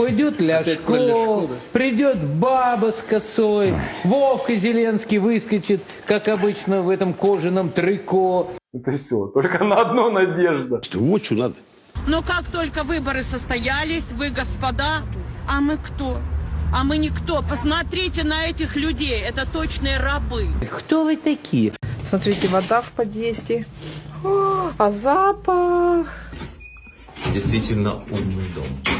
Пойдет Ляшко, придет баба с косой, Вовка Зеленский выскочит, как обычно в этом кожаном трико. Это все. Только на одну надежда. Вот что надо. Но как только выборы состоялись, вы, господа, а мы кто? А мы никто. Посмотрите на этих людей. Это точные рабы. Кто вы такие? Смотрите, вода в подъезде. О, а запах. Действительно умный дом.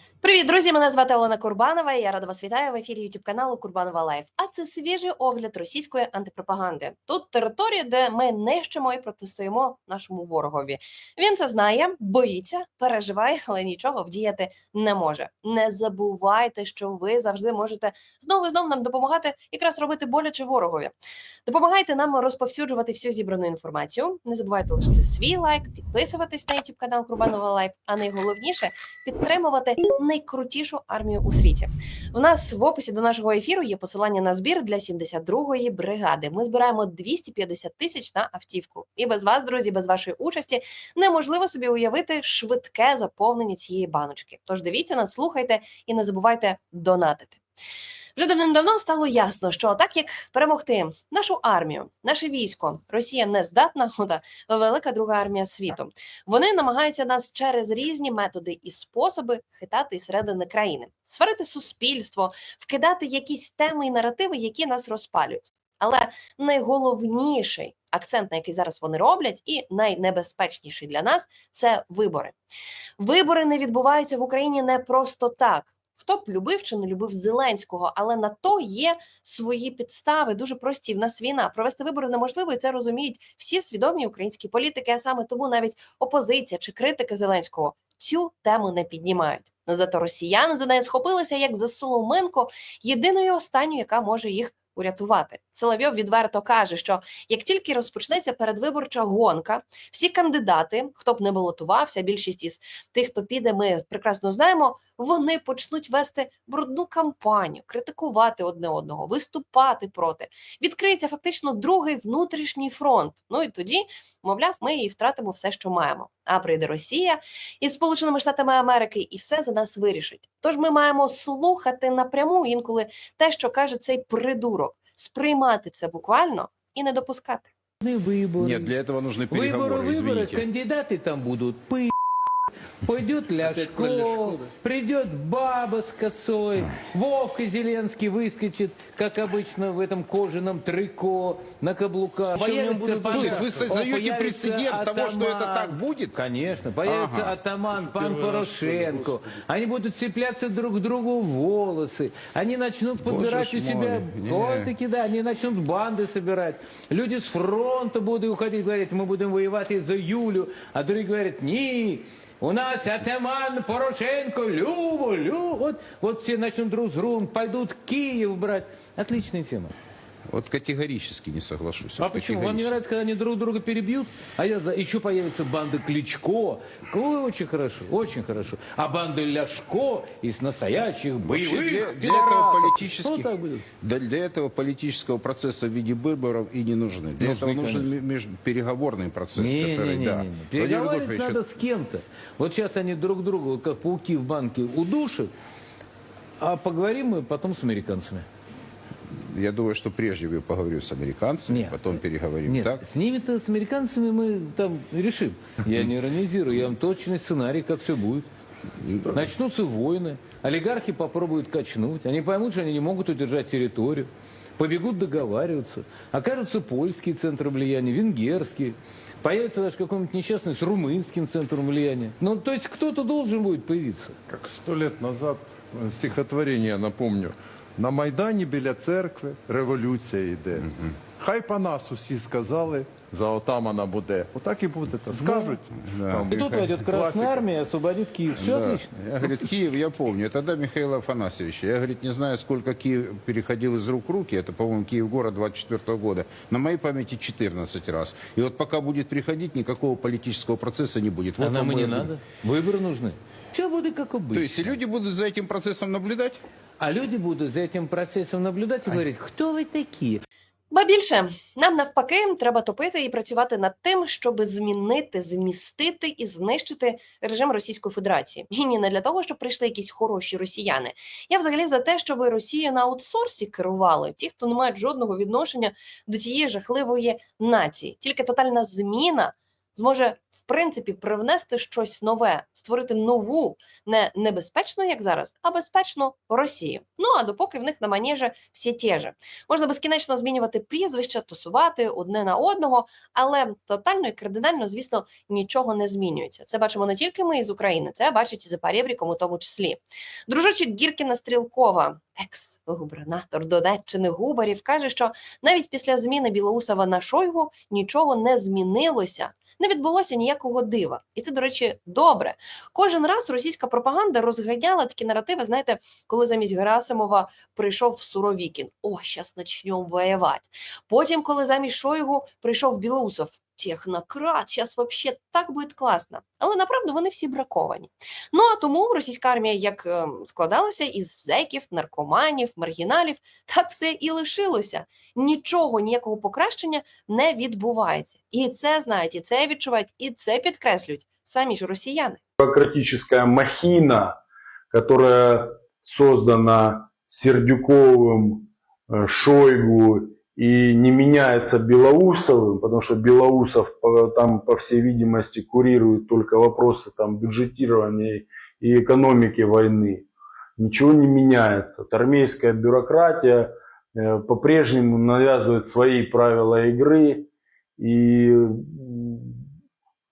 Привіт, друзі! Мене звати Олена Курбанова. і Я рада вас вітаю в ефірі youtube каналу Курбанова Лайф. А це свіжий огляд російської антипропаганди. Тут територія, де ми нищимо і протистоїмо нашому ворогові. Він це знає, боїться, переживає, але нічого вдіяти не може. Не забувайте, що ви завжди можете знову і знову нам допомагати якраз робити боляче ворогові. Допомагайте нам розповсюджувати всю зібрану інформацію. Не забувайте лишити свій лайк, підписуватись на youtube канал Курбанова Лайф. А найголовніше підтримувати найкрутішу армію у світі. У нас в описі до нашого ефіру є посилання на збір для 72-ї бригади. Ми збираємо 250 тисяч на автівку. І без вас, друзі, без вашої участі неможливо собі уявити швидке заповнення цієї баночки. Тож дивіться нас, слухайте і не забувайте донатити. Вже давним-давно стало ясно, що так як перемогти нашу армію, наше військо, Росія не здатна, ота велика друга армія світу. Вони намагаються нас через різні методи і способи хитати із середини країни, сварити суспільство, вкидати якісь теми і наративи, які нас розпалюють. Але найголовніший акцент, на який зараз вони роблять, і найнебезпечніший для нас це вибори. Вибори не відбуваються в Україні не просто так. Хто б любив чи не любив Зеленського, але на то є свої підстави, дуже прості. В нас війна. Провести вибори неможливо, і це розуміють всі свідомі українські політики. А саме тому навіть опозиція чи критики Зеленського цю тему не піднімають. Зато росіяни за неї схопилися як за Соломенко, єдиною останньою, яка може їх урятувати. Соловйов відверто каже, що як тільки розпочнеться передвиборча гонка, всі кандидати, хто б не балотувався, більшість із тих, хто піде, ми прекрасно знаємо, вони почнуть вести брудну кампанію, критикувати одне одного, виступати проти. Відкриється фактично другий внутрішній фронт. Ну і тоді, мовляв, ми і втратимо все, що маємо. А прийде Росія із Сполученими Штатами Америки, і все за нас вирішить. Тож ми маємо слухати напряму інколи те, що каже цей придурок, сприймати це буквально і не допускати. Выборы. Нет, для этого нужны Выборы, переговоры, выборы, извините. кандидаты там будут пы. Пойдет Ляшко, придет баба с косой, Вовка Зеленский выскочит, как обычно в этом кожаном трико, на каблуках. Появится То есть вы создаете прецедент того, что это атаман. так будет? Конечно, появится Ага. атаман, пан Порошенко. Они будут цепляться друг к другу в волосы. Они начнут подбирать ж у себя... Вот таки, да, они начнут банды собирать. Люди с фронта будут уходить, говорить, мы будем воевать и за Юлю. А другие говорят, не, у нас атаман Порошенко, Любо, Любо. Вот, вот все начнут друг с другом, пойдут Киев брать. Отличная тема. Вот категорически не соглашусь. А Вот почему? Вам не нравится, когда они друг друга перебьют? А я за... еще появится банда Кличко. Ой, очень хорошо, очень хорошо. А банда Ляшко из настоящих боевых для, для пидорасов. этого политических, да, для этого политического процесса в виде выборов и не нужны. Для Нужны, этого нужен меж- переговорный процесс, Не, который, не, не, да. не, не. Переговаривать надо с кем-то. Вот сейчас они друг друга, как пауки в банке, удушат, а поговорим мы потом с американцами. Я думаю, что прежде я поговорю с американцами, Нет. потом переговорим. Нет, Так? с ними-то, с американцами мы там решим. Я не иронизирую, я вам точный сценарий, как все будет. Начнутся войны, олигархи попробуют качнуть, они поймут, что они не могут удержать территорию, побегут договариваться, окажутся польские центры влияния, венгерские, появится даже какой-нибудь несчастный с румынским центром влияния. Ну, то есть кто-то должен будет появиться. Как сто лет назад е, стихотворення, напомню. На Майдані біля церкви революція йде. Хай по нас усі сказали, за отамана буде. Отак і буде. Та скажуть. там, И тут войдет Красная классика. Армия и освободит Киев. Все Да. отлично. Я, говорит, Киев, я помню. Тогда Михаила Афанасьевича. Я, говорит, не знаю, сколько Киев переходил из рук в руки. Это, по-моему, Киев-город 24 года. На моей памяти 14 раз. И вот пока будет приходить, никакого политического процесса не будет. Вот а нам вам и не мой- надо. Выборы нужны. Все будет как обычно. То есть и люди будут за этим процессом наблюдать? А люди будут за этим процессом наблюдать и говорить, кто вы такие? Ба більше нам навпаки треба топити і працювати над тим, щоб змінити, змістити і знищити режим Російської Федерації. І ні, не для того, щоб прийшли якісь хороші росіяни. Я взагалі за те, щоб Росію на аутсорсі керували ті, хто не мають жодного відношення до цієї жахливої нації. Тільки тотальна зміна зможе в принципі привнести щось нове, створити нову, не небезпечну, як зараз, а безпечну Росію. Ну а допоки в них на манежі всі ті же. Можна безкінечно змінювати прізвища, тусувати одне на одного, але тотально і кардинально, звісно, нічого не змінюється. Це бачимо не тільки ми із України, це бачить і за Парєбріком у тому числі. Дружочок Гіркіна Стрілкова, екс-губернатор Донеччини Губарів, каже, що навіть після зміни Білоусова на Шойгу нічого не змінилося. Не відбулося ніякого дива, і це, до речі, добре. Кожен раз російська пропаганда розганяла такі наративи. Знаєте, коли замість Герасимова прийшов Суровікін. О, зараз почнемо воювати. Потім, коли замість Шойгу прийшов Білоусов. Технократ, зараз вообще так буде класно. Але направду вони всі браковані. Ну а тому російська армія як ем, складалася із зеків, наркоманів, маргіналів, так все і лишилося. Нічого, ніякого покращення не відбувається. І це знають, і це відчувають, і це підкреслюють самі ж росіяни. Бюрократическая махина, которая создана Сердюковым, э, Шойгу и не меняется Белоусовым, потому что Белоусов там, по всей видимости, курирует только вопросы там, бюджетирования и экономики войны. Ничего не меняется. Армейская бюрократия э, по-прежнему навязывает свои правила игры и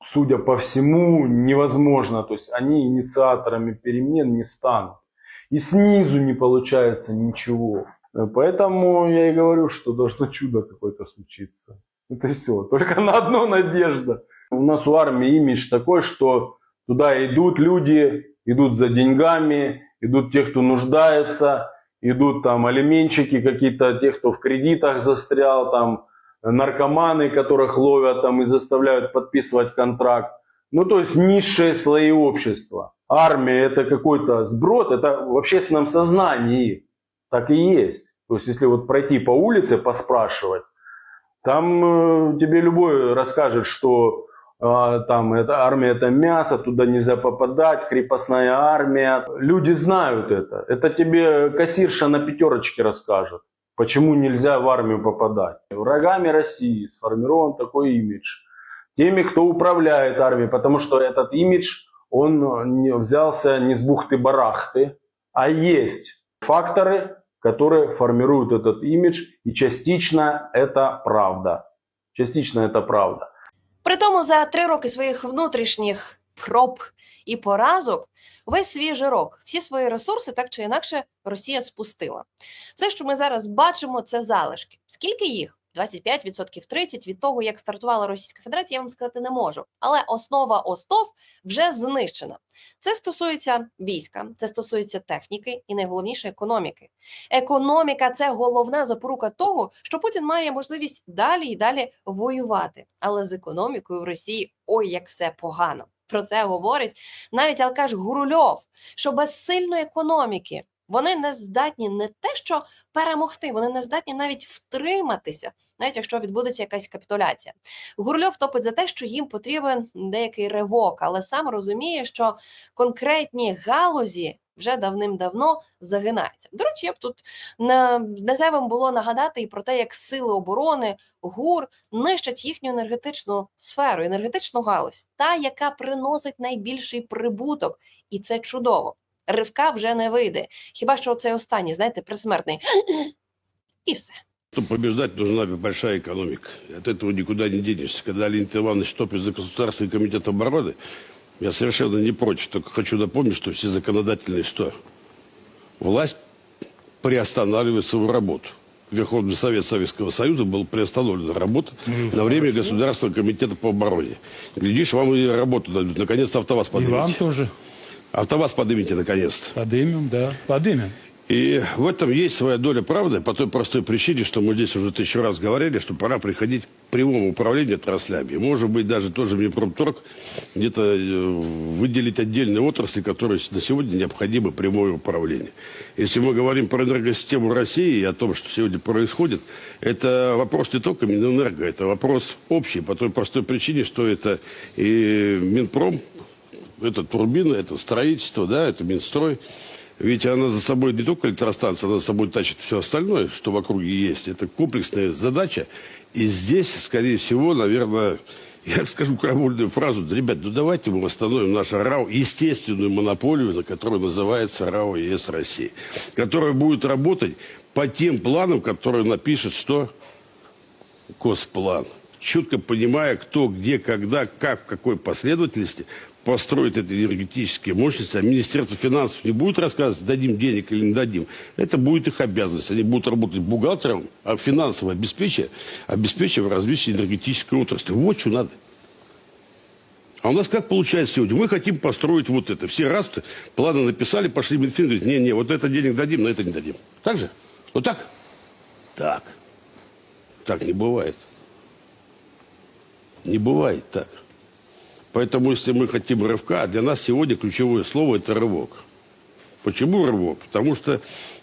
судя по всему, невозможно. То есть они инициаторами перемен не станут. И снизу не получается ничего. Поэтому я и говорю, что должно чудо какое-то случиться. Это все. Только на одно надежда. У нас у армии имидж такой, что туда идут люди, идут за деньгами, идут те, кто нуждается, идут там алименщики какие-то, те, кто в кредитах застрял, там наркоманы, которых ловят там и заставляют подписывать контракт. Ну, то есть низшие слои общества. Армия это какой-то сброд, это в общественном сознании так и есть. То есть если вот пройти по улице, поспрашивать, там э, тебе любой расскажет, что а, там это армия это мясо, туда нельзя попадать, крепостная армия. Люди знают это. Это тебе кассирша на пятерочке расскажет. Почему нельзя в армию попадать? Врагами России сформирован такой имидж. Теми, кто управляет армией, потому что этот имидж, он э, взялся не с бухты-барахты, а есть факторы, которые формируют этот имидж, и частично это правда. Частично это правда. Притому за три роки своїх внутрішніх проб і поразок весь свій жирок, всі свої ресурси так чи інакше Росія спустила. Все, що ми зараз бачимо, це залишки. Скільки їх? 25%, 30% від того, як стартувала Російська Федерація, я вам сказати не можу. Але основа остов вже знищена. Це стосується війська, це стосується техніки і найголовніше економіки. Економіка це головна запорука того, що Путін має можливість далі і далі воювати. Але з економікою в Росії ой, як все погано. Про це говорить навіть алкаш Гурульов, що без сильної економіки вони не здатні не те, що перемогти, вони не здатні навіть втриматися, навіть якщо відбудеться якась капітуляція. Гурльов топить за те, що їм потрібен деякий ривок, але сам розуміє, що конкретні галузі вже давним-давно загинаються. До речі, я б тут зайвим було нагадати і про те, як сили оборони ГУР нищать їхню енергетичну сферу, енергетичну галузь, та яка приносить найбільший прибуток, і це чудово Ривка вже не вийде. Хіба що цей останній, знаєте, присмертний. І все. Чтобы побеждать, нужна большая экономика. И от этого никуда не денешься. Когда Леонид Иванович топит за Государственный комитет обороны, я совершенно не против. Только хочу напомнить, что все законодательные что? Власть приостанавливает свою работу. Верховный Совет Советского Союза был приостановлен работа на время Государственного комитета по обороне. Глядишь, вам и работу дадут. Наконец-то АвтоВАЗ И поднимите. вам тоже АвтоВАЗ поднимите наконец-то. подымем, да, подымем. И в этом есть своя доля правды по той простой причине, что мы здесь уже тысячу раз говорили, что пора приходить к прямому управлению отраслями. Может быть, даже тоже Минпромторг где-то э, выделить отдельные отрасли, которые на сегодня необходимо прямое управление. Если мы говорим про энергосистему России и о том, что сегодня происходит, это вопрос не только Минэнерго, это вопрос общий по той простой причине, что это и Минпром, это турбины, это строительство, да, это Минстрой. Ведь она за собой не только электростанция, она за собой тащит все остальное, что в округе есть. Это комплексная задача. И здесь, скорее всего, наверное, я скажу крамольную фразу. Ребят, ну давайте мы восстановим нашу РАО, естественную монополию, на которую называется РАО ЕС России. Которая будет работать по тем планам, которые напишет что? Госплан. Четко понимая, кто, где, когда, как, в какой последовательности построит эти энергетические мощности, а Министерство финансов не будет рассказывать, дадим денег или не дадим. Это будет их обязанность. Они будут работать бухгалтером, а финансово обеспечивая, обеспечивая развитие энергетической отрасли. Вот что надо. А у нас как получается сегодня? Мы хотим построить вот это. Все раз планы написали, пошли в Минфин, говорит, не-не, вот это денег дадим, но это не дадим. Так же? Вот так? Так. Так не бывает. Не бывает так. Поэтому, если мы хотим рывка, для нас сегодня ключевое слово – это рывок. Почему рывок? Потому что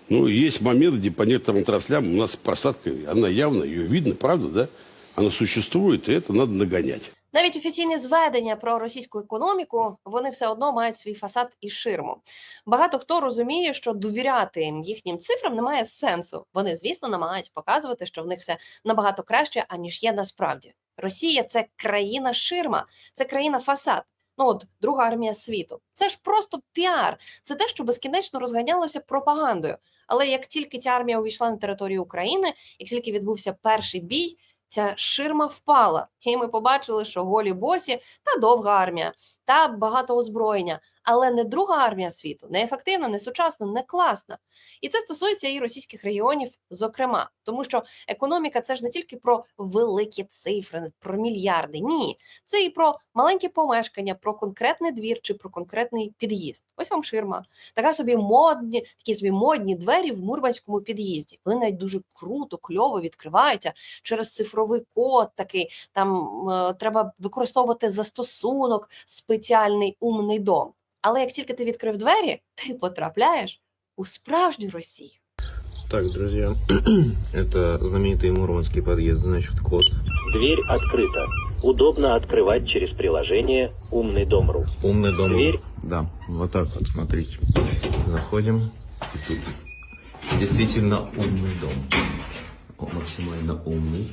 ну, есть моменты, где по некоторым отраслям у нас просадка, она явно, ее видно, правда, да? Она существует, и это надо нагонять. Навіть офіційні зведення про російську економіку вони все одно мають свій фасад і ширму. Багато хто розуміє, що довіряти їхнім цифрам немає сенсу. Вони, звісно, намагаються показувати, що в них все набагато краще, аніж є насправді. Росія це країна ширма, це країна фасад. Ну от друга армія світу. Це ж просто піар. Це те, що безкінечно розганялося пропагандою. Але як тільки ця армія увійшла на територію України, як тільки відбувся перший бій, ця ширма впала, і ми побачили, що голі босі та довга армія, та багато озброєння, але не друга армія світу, не ефективна, не сучасна, не класна. І це стосується і російських регіонів, зокрема, тому що економіка це ж не тільки про великі цифри, про мільярди. Ні, це і про маленькі помешкання, про конкретний двір чи про конкретний під'їзд. Ось вам ширма. Така собі модні, такі собі модні двері в мурманському під'їзді. Вони навіть дуже круто, кльово відкриваються через цифровий код. Такий там е, треба використовувати застосунок, спеціальний умний дом. Але як тільки ти відкрив двері, ти потрапляєш у справжню Росію. Так, друзья, это знаменитый мурманский подъезд, значит, код. Дверь открыта. Удобно открывать через приложение «Умный дом.ру». Умный дом. Дверь. Да, вот так вот, смотрите. Заходим. И тут действительно умный дом. Он максимально умный.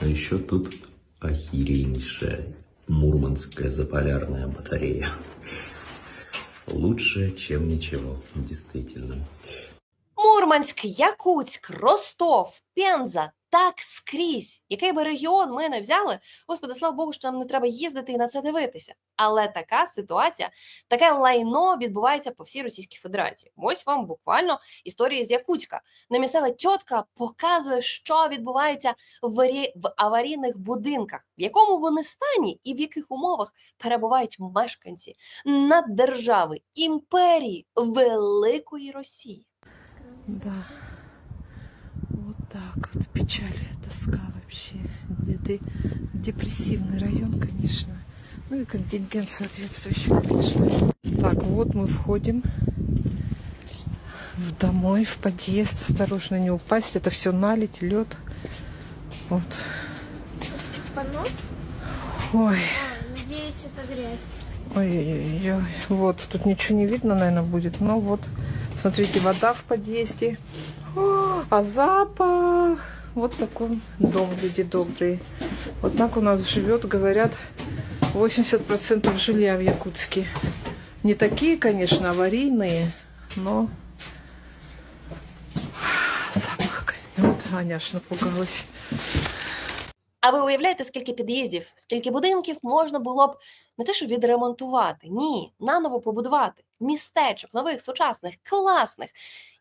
А еще тут охереннейшая мурманская заполярная батарея. Лучше, чем ничего, действительно. Мурманськ, Якутськ, Ростов, Пенза. Так скрізь, який би регіон ми не взяли, господи, слава Богу, що нам не треба їздити і на це дивитися. Але така ситуація, таке лайно відбувається по всій Російській Федерації. Ось вам буквально історії з Якутська. Немісцева тітка показує, що відбувається в аварійних будинках, в якому вони стані і в яких умовах перебувають мешканці наддержави, імперії Великої Росії. Да. Вот так вот. Печаль, тоска вообще. Депрессивный район, конечно. Ну и контингент соответствующий, конечно. Так, вот мы входим в домой, в подъезд. Осторожно не упасть. Это все налить, лед. Вот. Понос? Ой, А, надеюсь, это грязь. ой-ой-ой. Вот, тут ничего не видно, наверное, будет. Но вот, смотрите, вода в подъезде. О, а запах! Вот такой дом, люди добрые. Вот так у нас живет, говорят, 80% жилья в Якутске. Не такие, конечно, аварийные, но запах. Вот Аня аж напугалась. А ви уявляєте, скільки під'їздів, скільки будинків можна було б не те, що відремонтувати, ні, наново побудувати містечок, нових, сучасних, класних,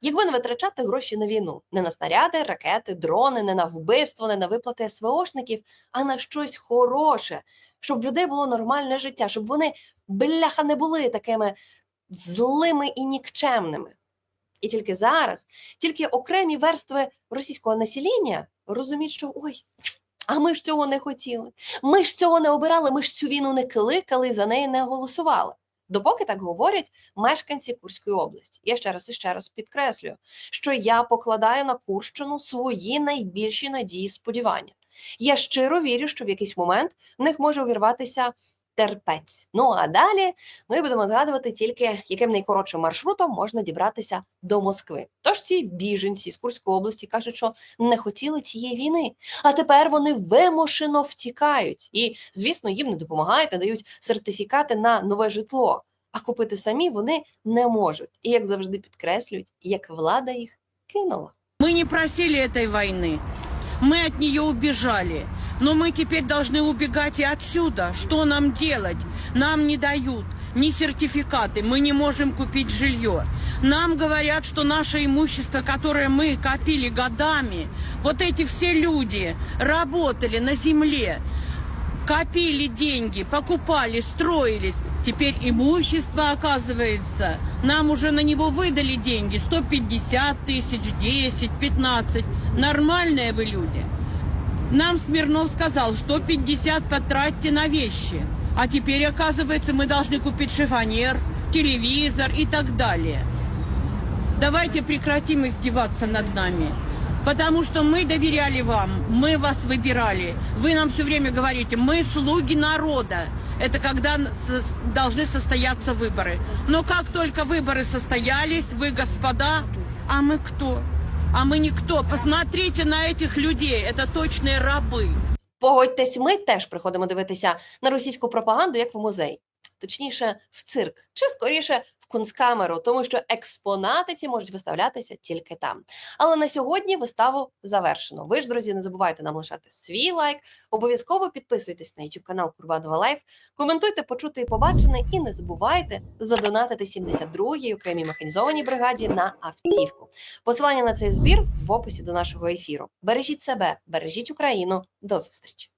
якби не витрачати гроші на війну, не на снаряди, ракети, дрони, не на вбивство, не на виплати СВОшників, а на щось хороше, щоб в людей було нормальне життя, щоб вони бляха не були такими злими і нікчемними. І тільки зараз, тільки окремі верстви російського населення розуміють, що ой, а ми ж цього не хотіли. Ми ж цього не обирали, ми ж цю війну не кликали, за неї не голосували. Допоки так говорять мешканці Курської області. Я ще раз і ще раз підкреслюю, що я покладаю на Курщину свої найбільші надії і сподівання. Я щиро вірю, що в якийсь момент в них може увірватися терпець. Ну а далі ми будемо згадувати тільки, яким найкоротшим маршрутом можна дібратися до Москви. Тож ці біженці з Курської області кажуть, що не хотіли цієї війни, а тепер вони вимушено втікають. І, звісно, їм не допомагають, не дають сертифікати на нове житло. А купити самі вони не можуть. І як завжди підкреслюють, як влада їх кинула. Мы не просили этой войны. Мы от нее убежали. Но мы теперь должны убегать и отсюда. Что нам делать? Нам не дают ни сертификаты, мы не можем купить жилье. Нам говорят, что наше имущество, которое мы копили годами, вот эти все люди работали на земле, копили деньги, покупали, строились. Теперь имущество, оказывается, нам уже на него выдали деньги. 150 тысяч, 10, 15. Нормальные вы люди. Нам Смирнов сказал, 150 потратьте на вещи. А теперь, оказывается, мы должны купить шифонер, телевизор и так далее. Давайте прекратим издеваться над нами. Потому что мы доверяли вам, мы вас выбирали. Вы нам все время говорите, мы слуги народа. Это когда должны состояться выборы. Но как только выборы состоялись, вы, господа, а мы кто? А мы никто. Посмотрите на этих людей. Это точные рабы. Погодьтесь, ми теж приходимо дивитися на російську пропаганду як в музей, точніше, в цирк, чи скоріше в кунсткамеру, тому що експонати ці можуть виставлятися тільки там. Але на сьогодні виставу завершено. Ви ж, друзі, не забувайте нам лишати свій лайк. Обов'язково підписуйтесь на YouTube канал Курбанова Лайф, коментуйте, почути і побачене, і не забувайте задонатити 72-й окремій механізованій бригаді на автівку. Посилання на цей збір в описі до нашого ефіру. Бережіть себе, бережіть Україну. До зустрічі!